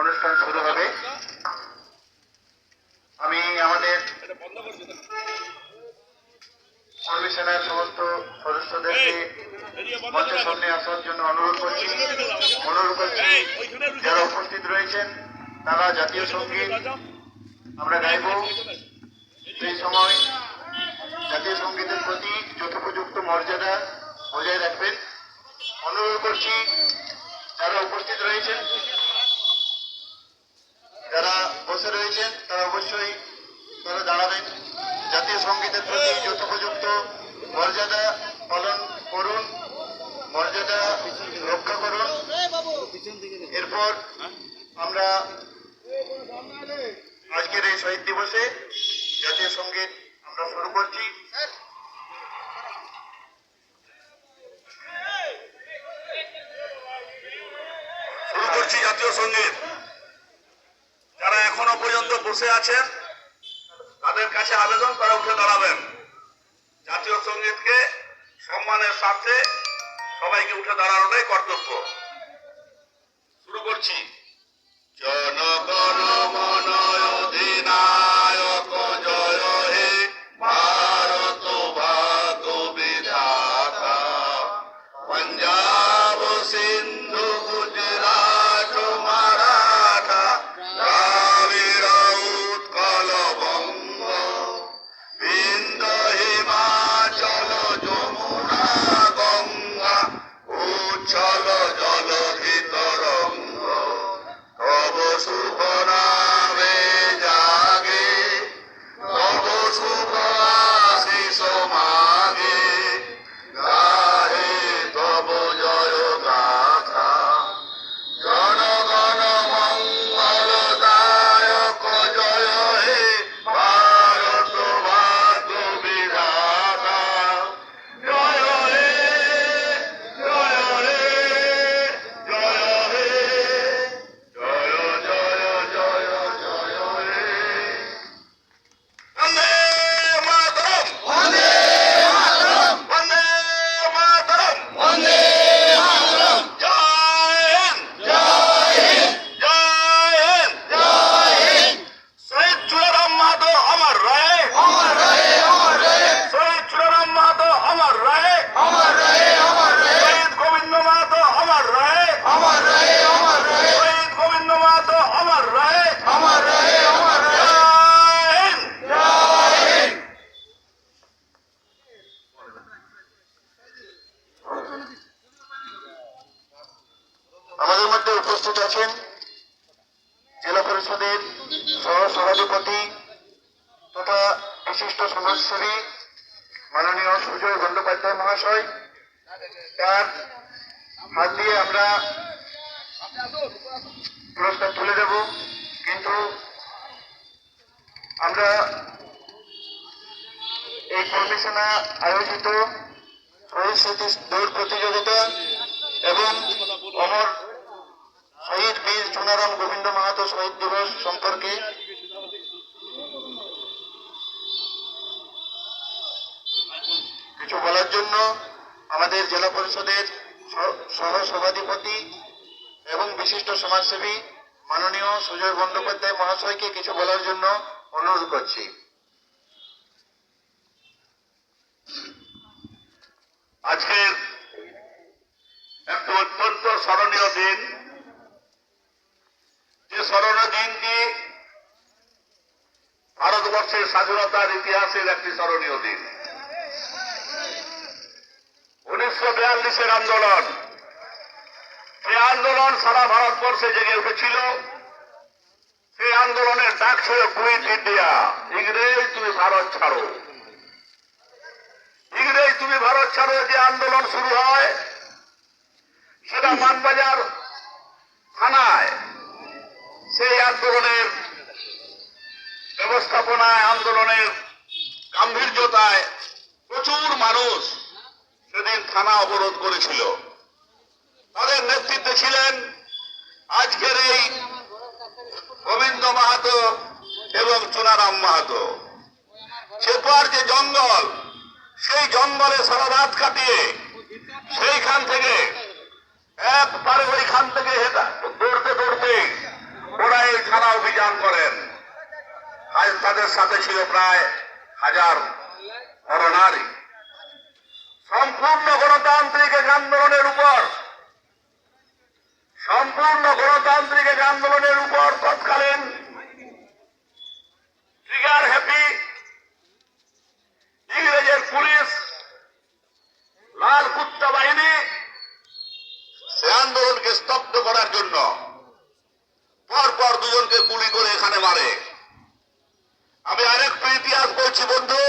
অনুষ্ঠান শুরু হবে। আমি আমাদের কমিশনের সমস্ত সদস্যদেরকে সামনে আসার জন্য অনুরোধ করছি। অনুরোধ করছি, যারা উপস্থিত রয়েছেন, তারা জাতীয় সংগীত আমরা গাইব। সেই সময় জাতীয় সঙ্গীতের প্রতি যথোপযুক্ত মর্যাদা বজায় রাখবেন। অনুরোধ করছি, যারা উপস্থিত রয়েছেন যারা বসে রয়েছেন তারা অবশ্যই তারা দাঁড়াবেন। জাতীয় সঙ্গীতের প্রতি যথোপযুক্ত মর্যাদা পালন করুন, মর্যাদা রক্ষা করুন। এরপর আমরা আজকের এই শহীদ দিবসে জাতীয় সংগীত আমরা শুরু করছি শুরু করছি জাতীয় সংগীত যারা এখনও পর্যন্ত বসে আছেন, তাদের কাছে আবেদন তারা উঠে দাঁড়াবেন। জাতীয় সঙ্গীতকে সম্মানের সাথে সবাইকে উঠে দাঁড়ানোটাই কর্তব্য। শুরু করছি। জনগণ মন বিশিষ্ট সমাজসেবী মাননীয় সুজয় বন্দ্যোপাধ্যায় মহাশয়, তার হাত দিয়ে আমরা পুরস্কার তুলে দেব। কিন্তু আমরা এই কমিশনা আয়োজিত দৌড় প্রতিযোগিতা এবং অমর শহীদ বীর চুনারাম গোবিন্দ মাহাতো শহীদ দিবস সম্পর্কে কিছু বলার জন্য আমাদের জেলা পরিষদের সহ সভাধিপতি এবং বিশিষ্ট সমাজসেবী মাননীয় সুজয় বন্দ্যোপাধ্যায় মহাশয়কে কিছু বলার জন্য অনুরোধ করছি। আজকের একটা অত্যন্ত স্মরণীয় দিন। যে স্মরণীয় দিনটি ভারতবর্ষের স্বাধীনতার ইতিহাসের একটি স্মরণীয় দিন। বিয়াল্লিশের আন্দোলন। যে আন্দোলন সারা ভারতবর্ষে জেগে উঠেছিল, সেই আন্দোলনের ডাক ছিল কুইট ইন্ডিয়া। ইংরেজ, তুমি ভারত ছাড়ো। ইংরেজ, তুমি ভারত ছাড়ো, যে আন্দোলন শুরু হয়, সেটা মানবাজার থানায়। সেই আন্দোলনের ব্যবস্থাপনায়, আন্দোলনের গাম্ভীর্যতায় প্রচুর মানুষ সেদিন থানা অবরোধ করেছিল, তাদের নেতৃত্বে ছিলেন আজকের এই গোবিন্দ মাহাতো এবং চুনারাম মাহাতো। চেপার যে জঙ্গল, সেই জঙ্গলে সারা রাত কাটিয়ে সেইখান থেকে এক পারে ওইখান থেকে দৌড়তে দৌড়তে অবদান করেন। আজ তাদের সাথে ছিল প্রায় হাজার নরনারী সম্পূর্ণ গণতান্ত্রিক আন্দোলনের উপর। সম্পূর্ণ গণতান্ত্রিক আন্দোলনের উপর তৎকালীন ট্রিগার হ্যাপি ইংরেজের পুলিশ লাল কুত্তা বাহিনী সে আন্দোলনকে স্তব্ধ করার জন্য পর পর দুজনকে গুলি করে এখানে মারে। আমি আরেকটু ইতিহাস বলছি বন্ধু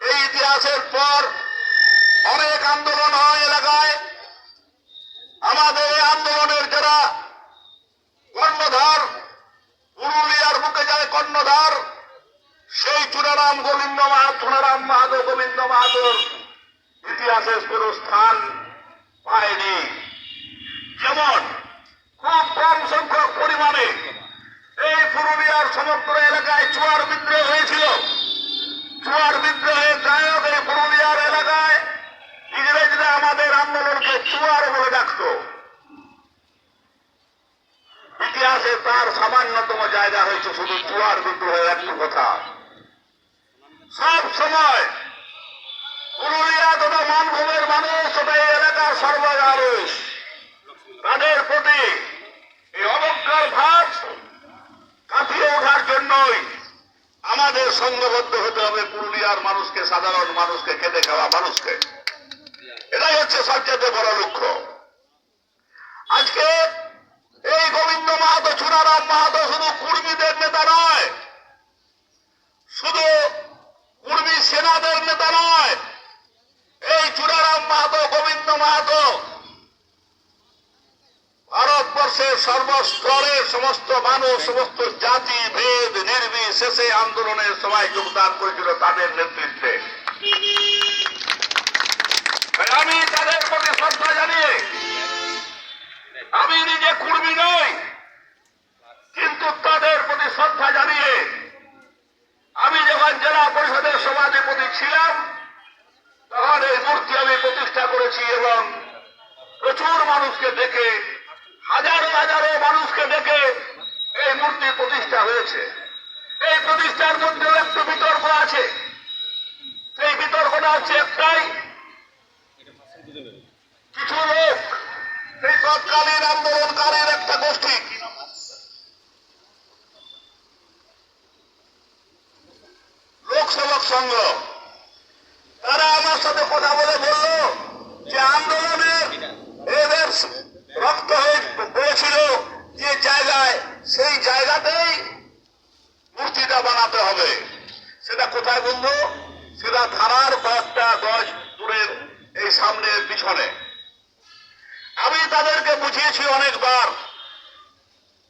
এই ইতিহাসের পর অনেক আন্দোলন হয় এলাকায়। আমাদের এই আন্দোলনের যারা কর্ণধার, পুরুলিয়ার বুকে যায় কর্ণধার, সেই চুনারাম গোবিন্দ মাহাত, চুনারাম মাহাতো, গোবিন্দ মাহাতোর ইতিহাসে কোনো স্থান পায়নি। যেমন খুব কম সংখ্যক পরিমাণে এই পুরুলিয়ার সমগ্র এলাকায় চুয়ার বিদ্রোহ হয়েছিল। চুয়ার বিদ্রোহের নায়ক পুরুলিয়ার এলাকায় ইংরেজরা আমাদের আন্দোলনকে চুয়ার বলে ডাকত। ইতিহাসে তার সামান্যতম জায়গা হয়েছে শুধু চুয়ার বিদ্রোহের একটু কথা। সব সময় পুরুলিয়া তথা মানভূমের মানুষ তথা এই এলাকার সর্বজারুষ তাদের প্রতি এই অবজ্ঞার ভাব আমাদের সংঘবদ্ধ হতে হবে পুরুলিয়ার মানুষকে, সাধারণ মানুষকে, খেতে খাওয়া মানুষকে। এটাই হচ্ছে সবচেয়ে বড় লক্ষ্য। আজকে এই গোবিন্দ মাহাতো চুনারাম মাহাতো শুধু কুর্মীদের নেতা নয়, শুধু কুর্মী সেনাদের নেতা নয় এই চুনারাম মাহাতো গোবিন্দ মাহাতো ভারতবর্ষের সর্বস্তরের সমস্ত মানুষ, সমস্ত জাতি, ভেদ, নির্বিশেষে আন্দোলনের সবাই যোগদান করেছিল তাদের নেতৃত্বে। আমি তাদের প্রতি শ্রদ্ধা জানিয়ে আমি নিজে কুর্মী নই কিন্তু তাদের প্রতি শ্রদ্ধা জানিয়ে আমি যখন জেলা পরিষদের সভাধিপতি ছিলাম তখন এই মূর্তি আমি প্রতিষ্ঠা করেছি এবং প্রচুর মানুষকে দেখে হাজারো হাজারো মানুষকে দেখে এই মূর্তি প্রতিষ্ঠা হয়েছে। এই প্রতিষ্ঠার মধ্যেও একটু বিতর্ক আছে। সেই বিতর্কটা হচ্ছে একটাই। কিছু লোক সেই তৎকালীন আন্দোলনকারীর একটা গোষ্ঠী। লোকসেবক সংঘ তারা আমার সাথে কথা বলে বলল যে আন্দোলনের এদের রক্ত হয়ে পড়েছিল যে জায়গায় সেই জায়গাতেই মূর্তিটা বানাতে হবে সেটা কোথায় বন্ধু সেটা থানার কয়েকটা গজ দূরের এই সামনের পিছনে আমি বুঝিয়েছি অনেকবার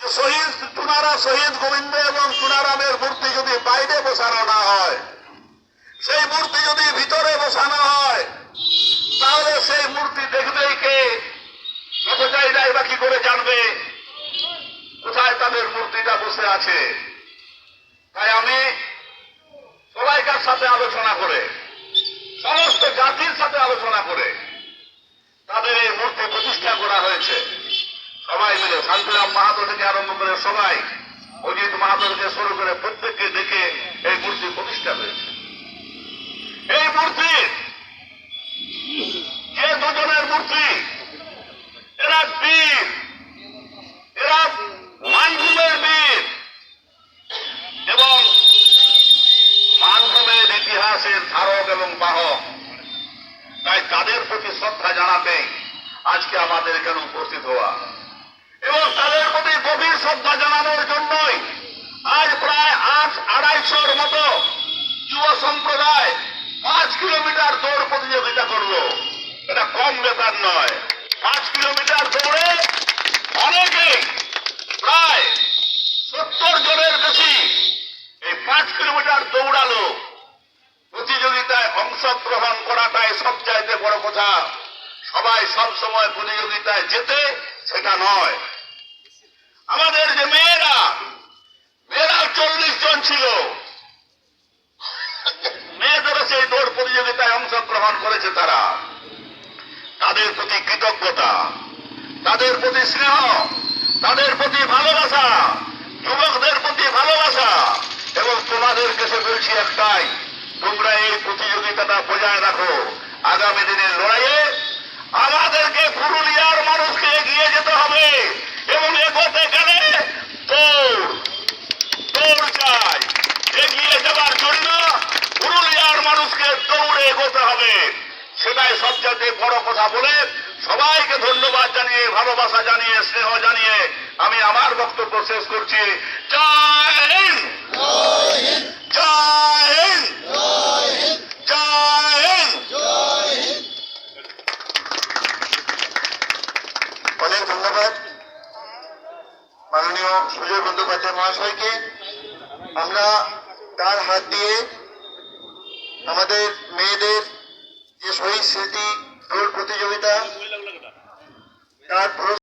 শহীদ চুনারা শহীদ গোবিন্দ এবং চুনারামের মূর্তি যদি বাইরে বসানো না হয়, সেই মূর্তি যদি ভিতরে বসানো হয়, তাহলে সেই মূর্তি দেখবেই কে? পথচারীরাই বা কি করে জানবে? কোথায় তাদের মূর্তিটা বসে আছে? তাই আমি থেকে আরম্ভ করে সবাই অজিত মহাদেবকে শুরু করে প্রত্যেককে দেখে এই মূর্তি প্রতিষ্ঠা হয়েছে। এই মূর্তি, যে দুজনের মূর্তি, এরা বীর এরা মানভূমের বীর এবং মানভূমের ইতিহাসের ধারক এবং বাহক তাই তাদের প্রতি শ্রদ্ধা জানাতে আজকে আমাদের এখানে উপস্থিত হওয়া এবং তাদের প্রতি গভীর শ্রদ্ধা জানানোর জন্যই আজ প্রায় আট আড়াইশোর মতো যুব সম্প্রদায় পাঁচ কিলোমিটার দৌড় প্রতিযোগিতা করল। এটা কম ব্যাপার নয়। পাঁচ কিলোমিটার দৌড়ে অনেকেই প্রায় সত্তর জনের বেশি এই পাঁচ কিলোমিটার দৌড়ালো। প্রতিযোগিতায় অংশগ্রহণ করাটাই সবচাইতে বড় কথা। সবাই সব সময় প্রতিযোগিতায় যেতে, সেটা নয়। আমাদের যে মেয়েরা মেয়েরা চল্লিশ জন ছিল। মেয়েদেরও সেই দৌড় প্রতিযোগিতায় অংশগ্রহণ করেছে তারা। তাদের প্রতি কৃতজ্ঞতা, তাদের প্রতি স্নেহ, তাদের প্রতি ভালোবাসা, যুবকদের প্রতি ভালোবাসা এবং তোমাদের কাছে বলছি একটাই, তোমরা এই প্রতিযোগিতাটা বজায় রাখো। আগামী দিনের লড়াইয়ে আমাদেরকে পুরুলিয়ার মানুষকে এগিয়ে যেতে হবে এবং এগোতে গেলে দৌড় চাই এগিয়ে যাবার জন্য পুরুলিয়ার মানুষকে এগোতে হবে। সেটাই সবচেয়ে বড় কথা বলে সবাইকে ধন্যবাদ জানিয়ে, ভালোবাসা জানিয়ে, স্নেহ জানিয়ে আমি আমার বক্তব্য শেষ করছি। অনেক ধন্যবাদ। মাননীয় সুজয় বন্দ্যোপাধ্যায় মহাশয়কে। আমরা তার হাত দিয়ে আমাদের মেয়েদের যে শহীদ স্মৃতি দৌড় প্রতিযোগিতা তার